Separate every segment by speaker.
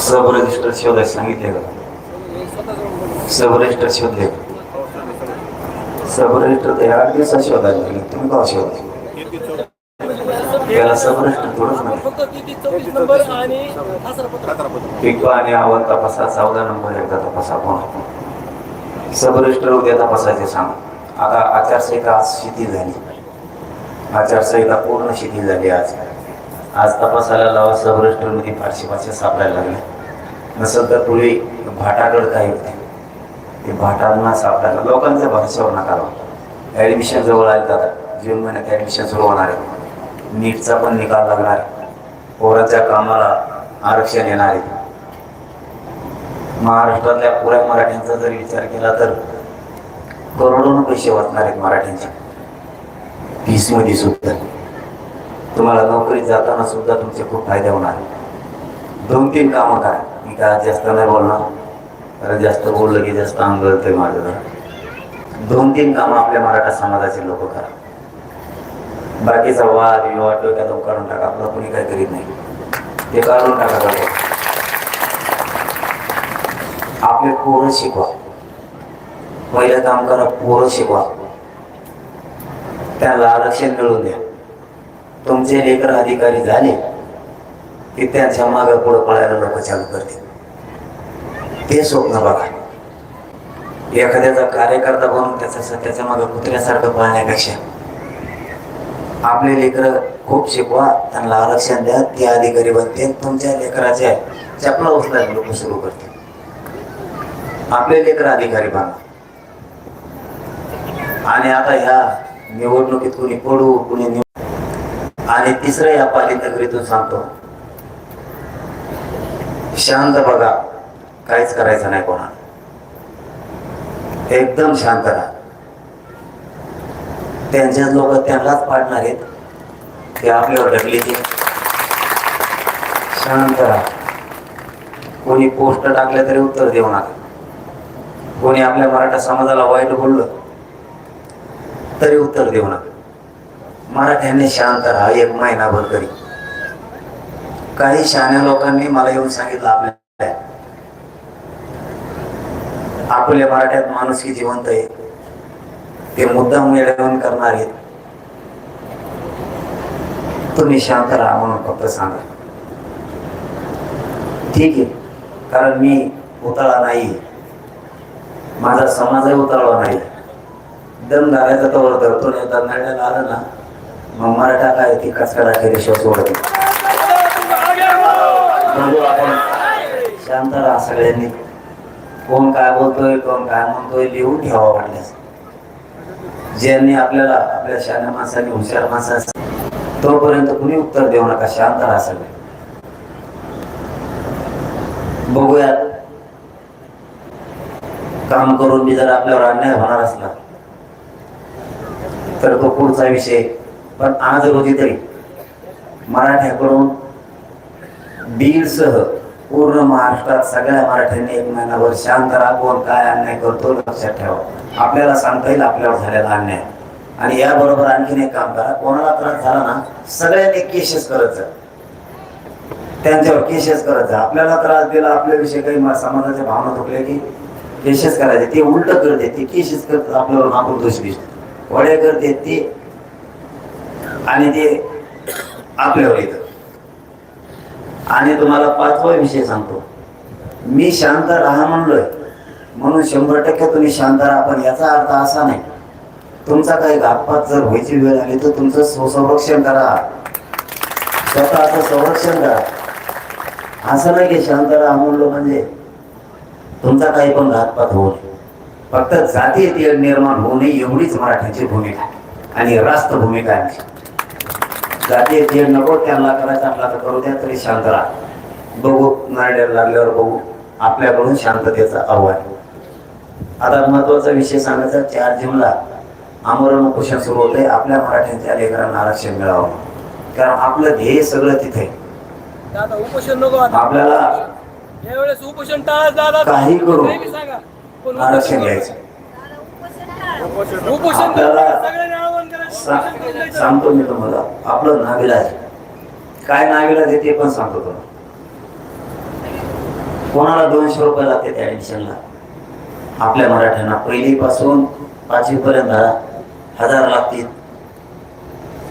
Speaker 1: सब register शोधायला सांगितले का सब रजिस्टर शोधले? सब रजिस्टर तर आठ दिवसात शोधायला लागले तुम्ही का शोधा त्याला सब रजिस्टर थोडंच नाही
Speaker 2: पिकवा आणि
Speaker 1: आवड तपासा चौदा नंबर एकदा तपासा कोण? सब रजिस्टर उद्या तपासायचे सांग. आता आचारसंहिता आज शिथिल झाली. आचारसंहिता पूर्ण शिथिल झाली आज. आज तपासायला लावा सब फारशी फारशी सापडायला लागल्या नसेल तर पूर्वी भाटाकडे काही होते ते भाटांना सापडायला लोकांचा भरोश्यावर नकार होता ॲडमिशन जवळ आहेत आता जून महिन्यात ॲडमिशन सुरू होणार आहे. नीटचा पण निकाल लागणार आहे. पोराच्या कामाला आरक्षण येणार आहे. महाराष्ट्रातल्या पुऱ्या मराठ्यांचा जर विचार केला तर करोडोनं पैसे वाचणार आहेत मराठ्यांच्या फीसमध्ये सुद्धा. तुम्हाला नोकरीत जाताना सुद्धा तुमचे खूप फायदे होणार. आहेत. दोन तीन कामं काय मी काय जास्त नाही बोलणार? कारण जास्त बोललं की जास्त अंग आहे माझं. जरा. दोन तीन कामं आपल्या मराठा समाजाचे लोक करा. बाकीचा वाद विवाद डोक्यात काढून टाका. आपलं कोणी काही करीत नाही. ते काढून टाका डोक्यात. आपले पोरं शिकवा. पहिलं काम करा पोरं शिकवा. त्यांना आरक्षण मिळवून द्या. तुमचे लेकर अधिकारी झाले की त्यांच्या मागे पुढे पळायला लोक चालू करतील. ते स्वप्न बघा. एखाद्याचा कार्यकर्ता बनून त्याचा सत्याच्या मागे कुत्र्यासारखं पळण्यापेक्षा आपले लेकर खूप शिकवा त्यांना आरक्षण द्या ते अधिकारी बनते तुमच्या लेकराच्या चपला उचलायला लोक सुरू करतील. आपले लेकर अधिकारी बना आणि आता ह्या निवडणुकीत कुणी पडू कुणी आणि तिसरं या पालिनगरीतून सांगतो. शांत बघा काहीच करायचं नाही कोणा एकदम शांत राहा. त्यांचेच लोक त्यांनाच पाडणार आहेत. ते आपल्यावर ढकली ते शांत राहा. कोणी पोस्ट टाकले तरी उत्तर देऊ नका. कोणी आपल्या मराठा समाजाला वाईट बोललं तरी उत्तर देऊ नका. मराठ्यांनी शांत राहा एक महिनाभर तरी. काही शहाण्या लोकांनी मला येऊन सांगितलं आपल्या आपल्या मराठ्यात माणुसकी जिवंत आहे? ते मुद्दाम येऊन करणार आहेत. तुम्ही शांत राहा म्हणून फक्त सांगा. ठीक आहे कारण मी उतळा नाही. माझा समाजही उतरला नाही. दम घालायचा तोवर धरतो नाही दम घालायला आलं ना मग मराठा काय ती कचकडा केल्याशिवाय सोडत नाही. बघू आपण शांत राहा सगळ्यांनी. कोण काय बोलतोय कोण काय म्हणतोय लिहून ठेवा वाटल्यास. ज्यांनी आपल्याला आपल्या शान्या माणसांनी हुशार माणसा तोपर्यंत कुणी उत्तर देऊ नका शांत राहा सगळे. बघूयात. काम करून बी जर आपल्यावर अन्याय होणार असला तर तो पुढचा विषय पण आज रोजी तरी मराठ्याकडून बीडसह पूर्ण महाराष्ट्रात सगळ्या मराठ्यांनी एक महिनाभर शांत राहा कोण काय अन्याय करतो लक्षात ठेवा. आपल्याला सांगता येईल आपल्यावर झालेला अन्याय. आणि याबरोबर आणखीन एक काम करा. कोणाला त्रास झाला ना सगळ्यांनी केसेस करत जा. त्यांच्यावर केसेस करत जा. आपल्याला त्रास दिला आपल्याविषयी काही समाजाच्या भावना तुटल्या की केसेस करायचे. ते उलट करते ते केसेस करतात आपल्यावर आपण दोष दिसतो करते ते आणि ते आपल्यावर येतं. आणि तुम्हाला पाचवा विषय सांगतो. मी शांत राहा म्हणलोय. म्हणून शंभर टक्के तुम्ही शांत राहा पण याचा अर्थ असा नाही. तुमचा काही घातपात जर व्हायची वेळ आली तर तुमचं स्वसंरक्षण करा. स्वतःचं संरक्षण करा. असं नाही की शांत राहा म्हणलो म्हणजे तुमचा काही पण घातपात होऊ नये. फक्त जातीय निर्माण होऊ नये एवढीच मराठीची भूमिका आहे. आणि रास्त भूमिका आहे जातीय तेढ नको त्यांना करायचं आपला तर करू द्या तरी शांत राहा. बघू नारड्याला लागल्यावर बघू. आपल्याकडून शांततेचा आव्हान. आता महत्त्वाचा विषय सांगायचा चार जूनला आमरण उपोषण सुरू होते आपल्या मराठ्यांच्या लेकरांना आरक्षण मिळावं. कारण आपलं ध्येय सगळं तिथे.
Speaker 2: उपोषण नको
Speaker 1: आपल्याला
Speaker 2: यावेळेस उपोषण टाळा
Speaker 1: काही करू. आरक्षण
Speaker 2: उपोषण
Speaker 1: घ्यायचं.
Speaker 2: उपोषण
Speaker 1: सांगतो मी तुम्हाला. आपलं नाविलाज आहे. काय नाविलाज आहे ते पण सांगतो तुम्हाला. कोणाला दोनशे रुपये लागते त्या ऍडमिशनला आपल्या मराठ्यांना. पहिलीपासून पाचवीपर्यंत हजार लागतील.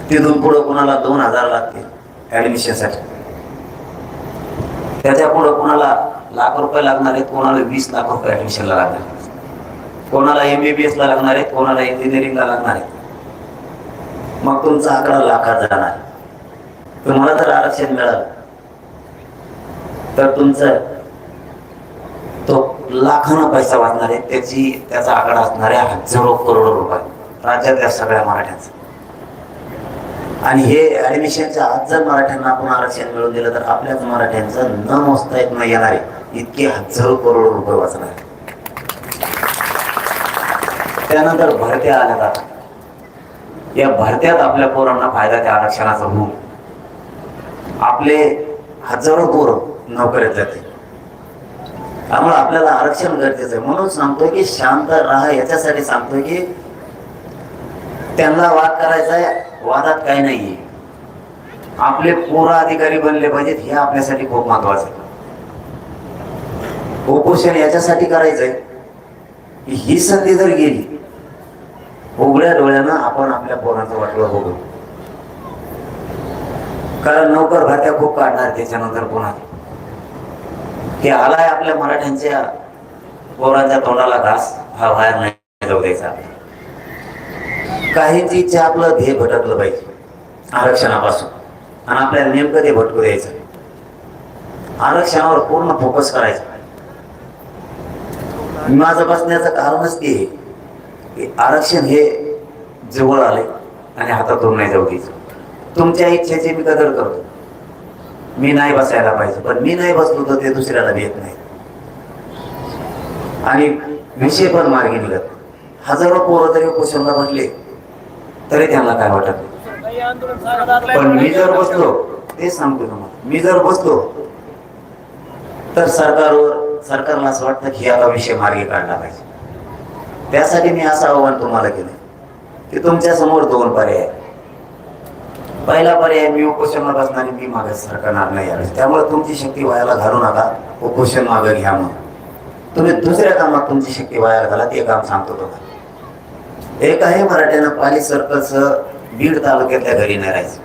Speaker 1: तिथून पुढं कोणाला दोन हजार लागतील ॲडमिशनसाठी त्याच्या पुढं कोणाला लाख रुपये लागणार आहेत कोणाला वीस लाख रुपये ॲडमिशनला लागणार कोणाला एम बी बी एसला लागणार आहेत कोणाला इंजिनिअरिंगला लागणार आहेत. मग तुमचा आकडा लाखात जाणार. तुम्हाला जर आरक्षण मिळालं. तर तुमचं तो लाखानं पैसा वाचणार आहे त्याची त्याचा आकडा असणार आहे हजारो करोड रुपये. राज्यातल्या सगळ्या मराठ्यांचा. आणि हे ऍडमिशनच्या आज जर मराठ्यांना आपण आरक्षण मिळवून दिलं तर आपल्याच मराठ्यांचं न मोजता येत न येणार आहे इतके हजारो करोड रुपये वाचणार त्यानंतर भरत्या आल्या जातात या भरत्यात आपल्या पोरांना फायदा त्या आरक्षणाचा होऊन. आपले हजारो पोर नोकऱ्यात जाते. त्यामुळे आपल्याला आरक्षण गरजेचं आहे. म्हणून सांगतोय की शांत राहा. याच्यासाठी सांगतोय की त्यांना वाद करायचा आहे वादात काही नाहीये आपले पोर अधिकारी बनले पाहिजेत हे आपल्यासाठी खूप महत्वाचं आहे. उपोषण याच्यासाठी करायचंय. ही संधी जर गेली उघड्या डोळ्यानं आपण आपल्या पोराचं वाटलं बघू. कारण नोकर भात्या खूप काढणार त्याच्यानंतर पुन्हा. की आलाय आपल्या मराठ्यांच्या पोरांच्या तोंडाला घास हा बाहेर नाही जाऊ द्यायचा. काही इच्छा आपलं ध्येय भटकलं पाहिजे आरक्षणापासून. आणि आपल्याला नेमकं ते भटकू द्यायचं. आरक्षणावर पूर्ण फोकस करायचा. माझं बसण्याचं कारणच ते आरक्षण हे जवळ आले आणि हातातून नाही जाऊ द्यायचं. तुमच्या इच्छेची मी कदर करतो. मी नाही बसायला पाहिजे पण मी नाही बसलो तर ते दुसऱ्याला देत नाही. आणि विषय पण मार्गी निघत हजारो पोरं तरी उपोषणला म्हटले तरी त्यांना काय वाटत नाही. पण मी जर बसलो ते सांगतो तुम्हाला मी जर बसलो तर सरकारवर सरकारला असं वाटतं की याला विषय मार्गी काढला पाहिजे. त्यासाठी मी असं आव्हान तुम्हाला केलं की तुमच्यासमोर दोन पर्याय आहेत. पहिला पर्याय मी उपोषण बसणार मी मागे सरकारणार नाही यावेळेस त्यामुळे तुमची शक्ती वायाला घालू नका उपोषण मागे घ्या म्हणून. तुम्ही दुसऱ्या कामात तुमची शक्ती वायाला घाला ते काम सांगतो तुम्हाला एक आहे मराठ्यानं पाली सर्कलचं बीड तालुक्यातल्या घरी नाही राहायचं.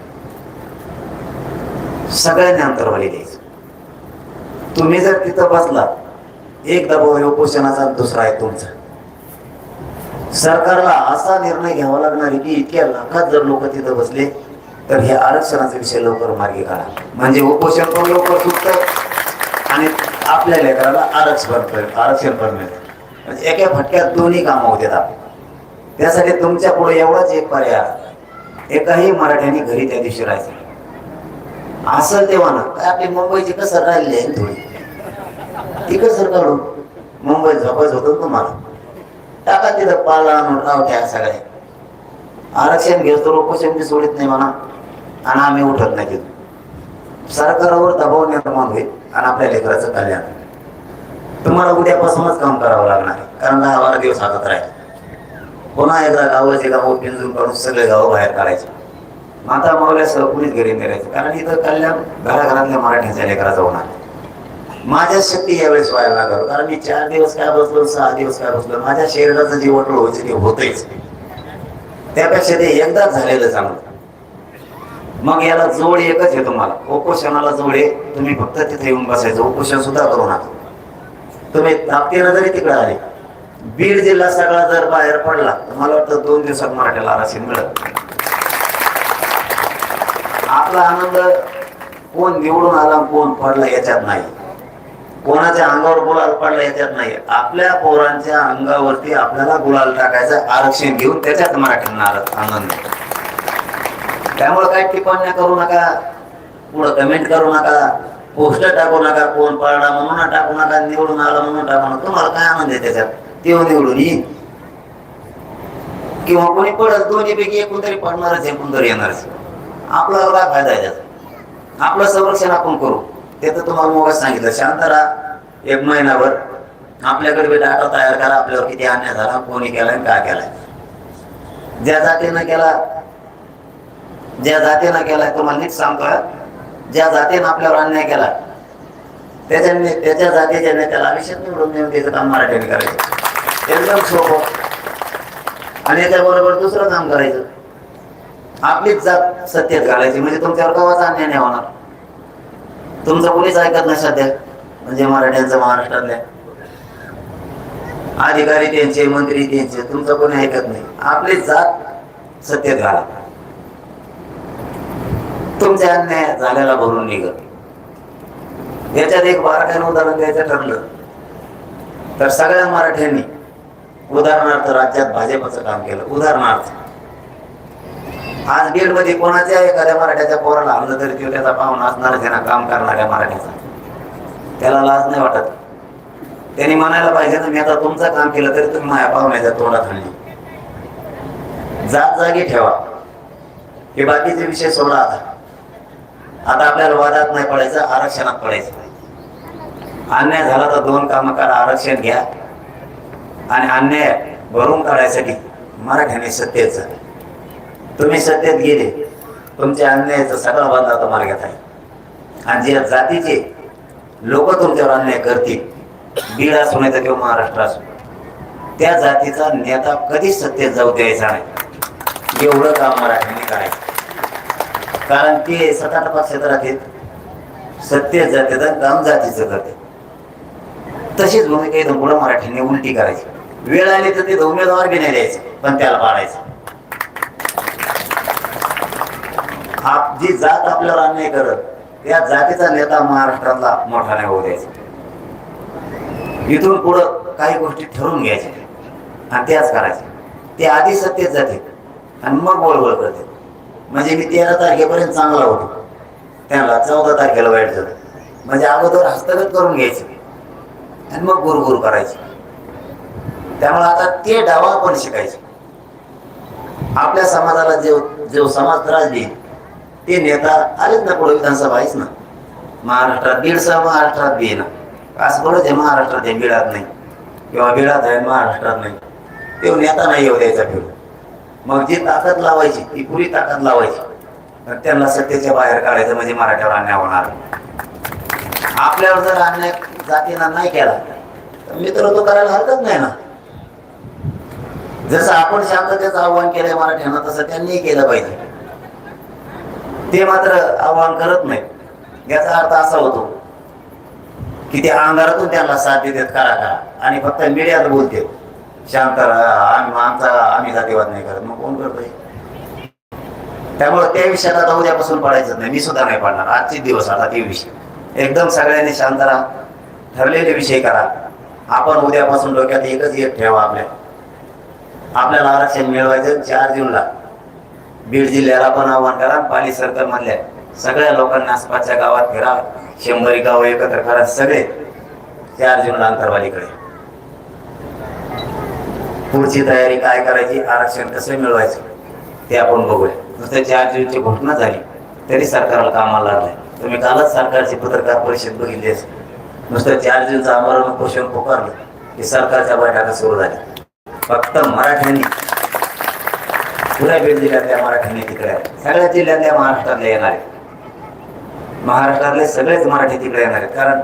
Speaker 1: सगळ्यांनी अंतरवाली द्यायचं. तुम्ही जर तिथं बसला एक दबाव उपोषणाचा दुसरा आहे तुमचा. सरकारला असा निर्णय घ्यावा लागणार आहे की इतक्या लाखात जर लोक तिथं बसले तर हे आरक्षणाचा विषय लवकर मार्गी काढा. म्हणजे उपोषण पण लवकर सुटतं आणि आपल्या लेकराला आरक्षण आरक्षण पण मिळतं. म्हणजे एका फटक्यात दोन्ही कामं होतात आपली. त्यासाठी तुमच्यापुढे एवढाच एक पर्याय एकाही मराठ्याने घरी त्या दिवशी राहायचं असं तेव्हा ना काय आपली मुंबईची कसर राहिली आहे थोडी? ती कसर काढू? मुंबईत झोपायचं होतं तुम्हाला? टाका तिथं पाला आणून रावट्या सगळे. आरक्षण घेतो लोकशाही सोडित नाही म्हणा. आणि आम्ही उठत नाही तिथून. सरकारवर दबाव निर्माण होईल आणि आपल्या लेकराचं कल्याण. तुम्हाला उद्यापासूनच काम करावं लागणार आहे. कारण दहा बारा दिवस हातात राहील. पुन्हा एकदा गावाचे गाव पिंजून काढून सगळे गाव बाहेर काढायचे. माता मावल्यासह कुणीच घरी नाही. राहायचं कारण इथं कल्याण घराघरातल्या मराठीच्या लेकराचं होणार. माझ्या शक्ती यावेळेस व्हायला लागलो. कारण मी चार दिवस काय बसलो सहा दिवस काय बसलो माझ्या शरीराचं जे वटळ व्हायचं ते होतच त्यापेक्षा ते एकदाच झालेलं चांगलं. मग याला जोड एकच आहे तुम्हाला. उपोषणाला जोड आहे. तुम्ही फक्त तिथे येऊन बसायचं. उपोषण सुद्धा करू नका. तुम्ही ताकदीनं जरी तिकडे आले बीड जिल्हा सगळा जर बाहेर पडला तर मला वाटतं दोन दिवसात मराठ्याला आरक्षण मिळत आपला आनंद कोण निवडून आला कोण पडला याच्यात नाही. कोणाच्या अंगावर गुलाल पडला याच्यात नाही आपल्या पोरांच्या अंगावरती आपल्याला गुलाल टाकायचं आरक्षण घेऊन त्याच्यात मराठ्यांना आनंद त्यामुळे काय टिप्पण्या करू नका पुढं कमेंट करू नका पोस्टर टाकू नका कोण पडला म्हणून टाकू नका निवडून आला म्हणून टाकू नका. तुम्हाला काय आनंद आहे त्याच्यात? तेव्हा निवडून येईन. किंवा कोणी पडत दोन्ही पैकी एकूण तरी पडणारच एकूण तरी येणारच. आपल्याला काय फायदा आहे त्याचा? आपलं संरक्षण आपण करू. ते तर तुम्हाला मोबाईल सांगितलं. शांत राहा एक महिनाभर आपल्याकडे बी डाटा तयार करा आपल्यावर किती अन्याय झाला कोणी केलाय काय केलाय. ज्या जातीनं केला ज्या जातीनं केलाय तुम्हाला नीट सांगतोय ज्या जातीनं आपल्यावर अन्याय केला त्याच्याने त्याच्या जातीच्या नेत्याला अभिषेक निवडून देऊन त्याचं काम मराठीने करायचं. एकदम सोपं. आणि त्याबरोबर दुसरं काम करायचं. आपलीच जात सत्तेत घालायची म्हणजे तुमच्यावर कवाच अन्याय नाही होणार. तुमचं कोणीच ऐकत नाही सध्या? म्हणजे मराठ्यांचं महाराष्ट्रातल्या. अधिकारी त्यांचे मंत्री त्यांचे तुमचं कोणी ऐकत नाही. आपली जात सत्तेत घाला तुमच्या अन्याय झालेला भरून निघत याच्यात एक बारकाईनं उदाहरण द्यायचं ठरलं. तर सगळ्या मराठ्यांनी उदाहरणार्थ राज्यात भाजपचं काम केलं. उदाहरणार्थ आज बीडमध्ये कोणाच्या एखाद्या मराठ्याच्या पोराला? आणलं तरी तो त्याचा पाहुणा असणार त्यांना काम करणाऱ्या मराठ्याचा त्याला लाज नाही वाटत. त्यांनी म्हणायला पाहिजे ना मी आता तुमचं काम केलं तरी तुम्ही माझ्या पाहुण्याच्या तोंडात हल्ली जात जागी ठेवा. हे बाकीचे विषय सोडा आता. आता आपल्याला वादात नाही पडायचं आरक्षणात पडायचं. अन्याय झाला तर दोन कामं करा आरक्षण घ्या. आणि अन्याय भरून काढायसाठी मराठ्याने सत्तेचं तुम्ही सत्तेत गेले. तुमच्या अन्यायाचा सगळा बंद आता मार्गात आहे आणि जे जातीचे लोक तुमच्यावर अन्याय करतील बीड असू नये किंवा महाराष्ट्र असो त्या जातीचा नेता कधीच सत्तेत जाऊ द्यायचा नाही. एवढं काम मराठ्यांनी करायचं. कारण ते सताटपा क्षेत्रात येत सत्तेत जाते तर काम जातीचं करते तशीच भूमिका इथून पुढं मराठ्यांनी उलटी करायची. वेळ आली तर ते उमेदवार बी नाही पण त्याला पाळायचं आप जी जात आपल्याला अन्याय करत त्या जातीचा नेता महाराष्ट्रातला मोठा नाही होऊ द्यायचा. इथून पुढं काही गोष्टी ठरवून घ्यायच्या आणि त्याच करायच्या. ते आधी सत्तेत जाते आणि मग गोळगोळ करते म्हणजे मी तेरा तारखेपर्यंत चांगला होतो. त्याला चौदा तारखेला वाईट जातो म्हणजे अगोदर हस्तगत करून घ्यायचे. आणि मग गुरगुर करायचे. त्यामुळे आता ते डावा पण शिकायचे. आपल्या समाजाला जे जो समाज त्रास देईल. ते नेता आलेच ना पुढे विधानसभा आहेच ना. महाराष्ट्रात बीडसह महाराष्ट्रात बी ना. असं थोडंच आहे महाराष्ट्रात आहे बीडात नाही. किंवा बीडात आहे महाराष्ट्रात नाही. ते नेता नाही येऊ द्यायचा फिरून मग जी ताकद लावायची ती पुरी ताकद लावायची. त्यांना सत्तेच्या बाहेर काढायचं म्हणजे मराठ्यावर अन्याय होणार. आपल्यावर जर अन्याय जातीनं नाही केला तर मित्र तो करायला हरकत नाही ना. जसं आपण शांततेचं आव्हान केलंय मराठ्यांना तसं त्यांनी केलं पाहिजे. ते मात्र आव्हान करत नाही. याचा अर्थ असा होतो की ते अंगारातून त्यांना साथ देतात करा काळा आणि फक्त मीडियात बोलते. शांत आम्ही आमचा आम्ही जातीवाद नाही करत. मग कोण करतोय? त्यामुळे त्या विषयात आता उद्यापासून पडायचं नाही. मी सुद्धा नाही पडणार. आजचे दिवस आता ते विषय. एकदम सगळ्यांनी शांत राहा. ठरलेले विषय करा. आपण उद्यापासून डोक्यात एकच एक ठेवा आपल्या. आपल्याला आरक्षण मिळवायचं चार जूनला. बीड जिल्ह्याला पण आव्हान करा. पाली सर्कल मधल्या सगळ्या लोकांना आसपासच्या गावात फिरा. शंभरी गाव एकत्र करा सगळे. त्या अर्जुनला अंतरवालीकडे पुढची तयारी काय करायची? आरक्षण कसं मिळवायचं? ते आपण बघूया. नुसतं चार जूनची घोषणा झाली तरी सरकारला कामाला लागलंय. तुम्ही कालच सरकारची पत्रकार परिषद बघितली असेल. नुसतं चार जूनचं आमरण पोषण पुकारलं. की सरकारच्या बैठका सुरू झाल्या. फक्त मराठ्यांनी पुऱ्या जिल्ह्यातल्या मराठीने तिकडे आहे सगळ्या जिल्ह्यातल्या महाराष्ट्रातले येणार. आहेत महाराष्ट्रातले सगळेच मराठी तिकडे येणार आहेत. कारण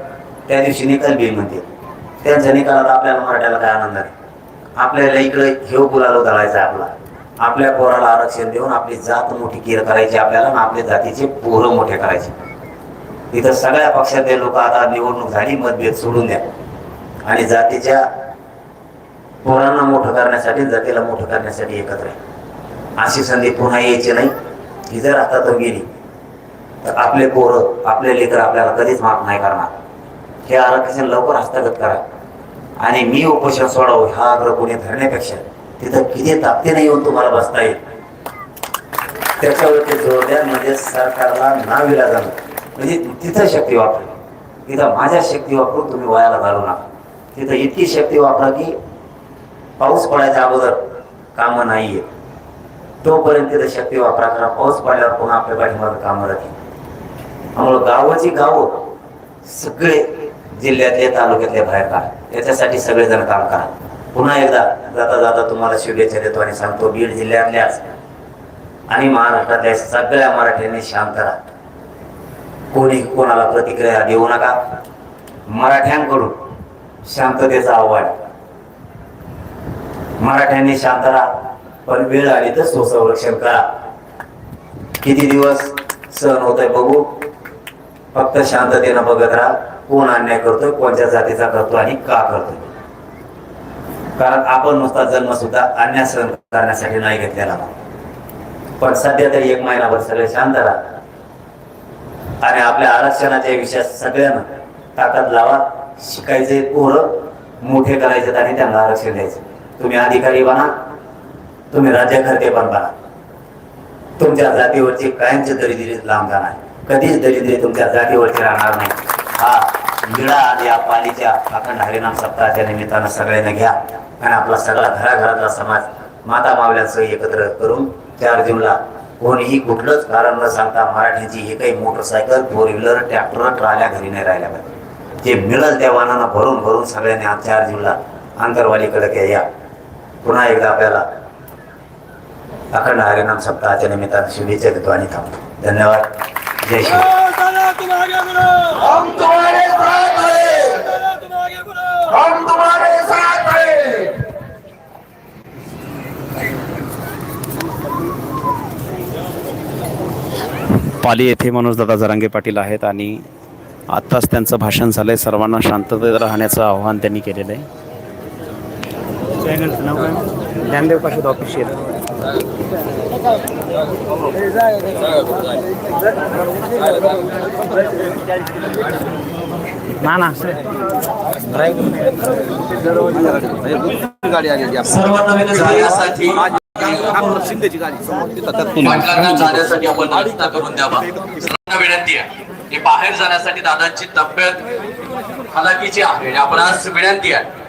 Speaker 1: त्या दिवशी निकाल बिल म्हणते. त्यांच्या निकालात आपल्याला मराठ्याला काय आनंद आहे? आपल्याला इकडे घेऊ गुलालो धरायचा आपला. आपल्या पोराला आरक्षण देऊन आपली जात मोठी केर करायची आपल्याला आणि आपल्या जातीचे पोरं मोठे करायचे. इथं सगळ्या पक्षातले लोक आता निवडणूक झाली मतभेद सोडून द्या. आणि जातीच्या पोरांना मोठं करण्यासाठी जातीला मोठं करण्यासाठी एकत्र आहे अशी संधी पुन्हा यायची नाही. ही जर आता तर गेली तर आपले पोरं आपले लेकर आपल्याला कधीच माफ नाही करणार. हे आरक्षण लवकर हस्तगत करा. आणि मी उपोषण सोडावं हा आग्रह कोणी धरण्यापेक्षा तिथं किती ताकदीने येऊन तुम्हाला बसता येईल. त्याच्यावरती जोर द्या म्हणजे सरकारला नाव जाणं. म्हणजे तिथं शक्ती वापरा. तिथं माझ्या शक्ती वापरून तुम्ही वयाला घालू नका. तिथं इतकी शक्ती वापरा की पाऊस पडायच्या अगोदर कामं नाही नाहीये. तोपर्यंत तिथे शक्ती वापरा करा पाऊस पडल्यावर पुन्हा आपल्या पाठीमागे कामं राहतील त्यामुळं गावाची गावं सगळे जिल्ह्यातले तालुक्यातले बाहेर काढा. याच्यासाठी सगळेजण काम करा. पुन्हा एकदा जाता जाता तुम्हाला शुभेच्छा देतो आणि सांगतो बीड जिल्ह्यातल्याच आणि महाराष्ट्रातल्या सगळ्या मराठ्यांनी शांत राहा. कोणी कोणाला प्रतिक्रिया देऊ नका. मराठ्यांकडून शांततेचा आव्हान. मराठ्यांनी शांत राहा. पण वेळ आली तर स्वसंरक्षण करा. किती दिवस सहन होतंय बघू. फक्त शांततेनं बघत राहा. कोण अन्याय करतोय कोणत्या जातीचा करतो आणि का करतोय. कारण आपण नुसता जन्म सुद्धा अन्याय सहन करण्यासाठी नाही घेतलेला. पण सध्या तरी एक महिनाभर सगळे शांत राहा. आणि आपल्या आरक्षणाच्या विषयात सगळ्यांना ताकद लावा. शिकायचे पोरं मोठे करायचे आणि त्यांना आरक्षण द्यायचं. तुम्ही अधिकारी बना. तुम्ही राज्यकर्ते पण बना. तुमच्या जातीवरची कायमची दरिद्री लांब जाणार कधीच दरिद्री तुमच्या जातीवरची राहणार नाही. हा निळा आज या पालीच्या अखंड हरिनाम सप्ताहाच्या निमित्तानं सगळ्यांना घ्या आणि आपला सगळा घराघरातला समाज माता मावल्यांसह एकत्र करून चार जूनला कोणीही कुठलंच कारण न सांगता मराठीची हे काही मोटरसायकल फोर व्हीलर ट्रॅक्टर ट्राल्या घरी नाही राहिल्या पाहिजे. जे मिळत त्या वाहनानं भरून भरून सगळ्यांनी आज चार जूनला आंतरवालीकडे या पुन्हा एकदा आपल्याला अखंड हरिनाम सप्ताहाच्या निमित्तानं शुभेच्छा देतो आणि थांबतो धन्यवाद. जय श्री
Speaker 3: हैं। हैं।
Speaker 4: पाली येथे मनोजदादा जरांगे पाटील आहेत आणि आत्ताच त्यांचं भाषण झालंय. सर्वांना शांततेत राहण्याचं आव्हान त्यांनी केलेलं आहे. ज्ञानदेव पाशीद ऑफिशियल ना ना
Speaker 5: सर्वांना विनंती पाटलांना जाण्यासाठी आपण नाश्ता करून द्यावा. सर्वांना विनंती आहे की बाहेर जाण्यासाठी दादांची तब्येत हलाकीची आहे आपण आज विनंती आहे.